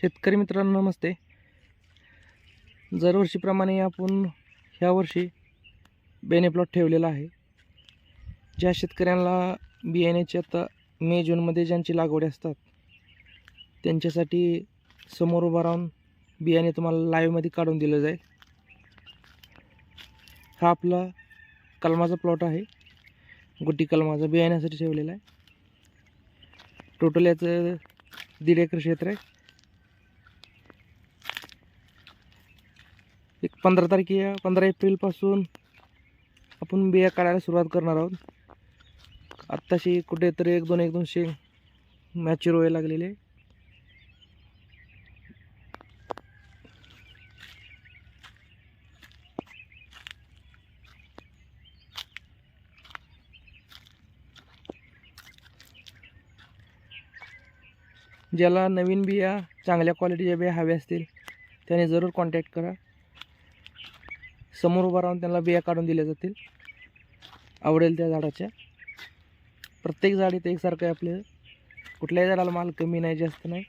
शेतकरी मित्रांनो नमस्ते. दरवर्षीप्रमाणे आपण ह्या वर्षी बेने प्लॉट ठेवलेला आहे. ज्या शेतकऱ्यांना बियाण्याची आता मे जूनमध्ये ज्यांची लागवड असतात त्यांच्यासाठी समोर उभा राहून बियाणे तुम्हाला लाईव्हमध्ये काढून दिलं जाईल. हा आपला कलमाचा प्लॉट आहे. गुट्टी कलमाचा बियाण्यासाठी ठेवलेला आहे. टोटल याचं दीड एकर क्षेत्र आहे. एक पंधरा तारखे पंधरा एप्रिलपासून आपण बिया काढायला सुरुवात करणार आहोत. आत्ताशी कुठेतरी एक दोन एक दोन शेंग मॅच्युर व्हायला लागलेले. ज्याला नवीन बिया चांगल्या क्वालिटीच्या बिया हव्या असतील त्याने जरूर कॉन्टॅक्ट करा. समोर उभं राहून त्यांना बिया काढून दिल्या जातील. आवडेल त्या झाडाच्या. प्रत्येक झाड इथे एकसारखं आहे आपलं. कुठल्याही झाडाला माल कमी नाही जास्त नाही.